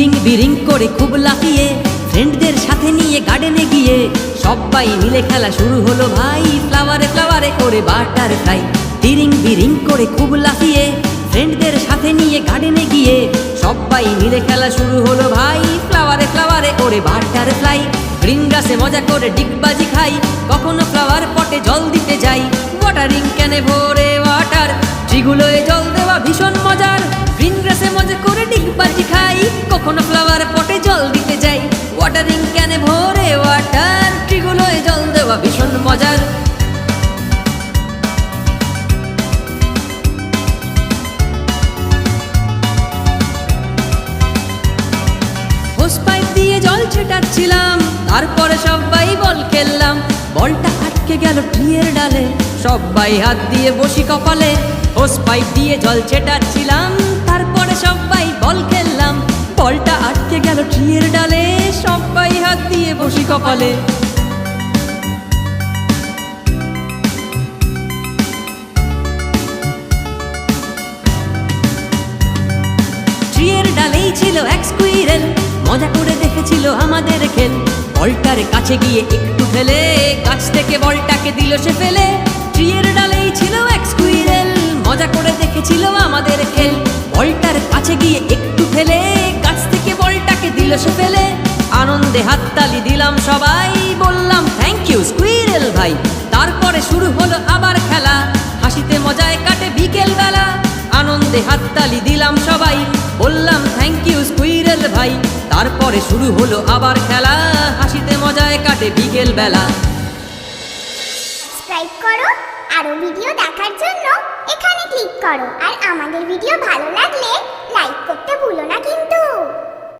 বিরিং বিরিং করে খুব লাফিয়ে ফ্রেন্ডদের সাথে নিয়ে গার্ডেনে গিয়ে, সবাই মিলে খেলা শুরু হলো ভাই। ফ্লাওয়ারে ফ্লাওয়ারে করে বাটার ফ্লাই তিরিং বিরিং করে খুব লাফিয়ে ফ্রেন্ডদের সাথে নিয়ে গার্ডেনে গিয়ে, সবাই মিলে খেলা শুরু হলো ভাই। ফ্লাওয়ারে ফ্লাওয়ারে করে বাটার ফ্লাই গ্রিন গ্রাসে মজা করে ডিগবাজি খাই, কখনো ফ্লাওয়ার পটে জল দিতে যাই। ওয়াটারিং ক্যানে ভরে ওয়াটার ট্রিগুলোয় জল দেওয়া ভীষণ মজার। গ্রাসে মজা করে খাই। কখনো ফ্লাওয়ার পটে জল দিতে যাই। ওয়াটারিং ক্যানে ভরে ওয়াটার ট্রিগুলোয় জল দেওয়া ভীষণ মজার। পাইপ দিয়ে জল ছেটাচ্ছিলাম, তারপরে সবাই বল খেললাম। বলটা আটকে গেল ট্রিয়ের ডালে, সবাই হাত দিয়ে বসি কপালে। হোস পাইপ দিয়ে জল ছেটাচ্ছিলাম সবাই বল খেললাম। বলটা আটকে গেল ট্রিয়ের ডালে। সবাই হাত দিয়ে বসি কপালে। ট্রিয়ের ডালেই ছিল এক স্কুইরেল মজা করে দেখেছিল আমাদের খেল। বলটার কাছে গিয়ে একটু ফেলে। গাছ থেকে বলটাকে দিল সে ফেলে। ট্রিয়ের ডালেই ছিল এক কাছে গিয়ে একটু ফেলে গাছ থেকে বলটাকে দিল সে ফেলে। আনন্দে হাততালি দিলাম সবাই, বললাম থ্যাংক ইউ স্কুইরেল ভাই। তারপরে শুরু হলো আবার খেলা। হাসিতে মজায় কাটে বিকেল বেলা আনন্দে হাততালি দিলাম সবাই, বললাম থ্যাংক ইউ স্কুইরেল ভাই। তারপরে শুরু হলো আবার খেলা। হাসিতে মজায় কাটে বিকেল বেলা সাবস্ক্রাইব করো, আরও ভিডিও দেখার জন্য এখানে ক্লিক করো। আর আমাদের ভিডিও ভালো লাগলে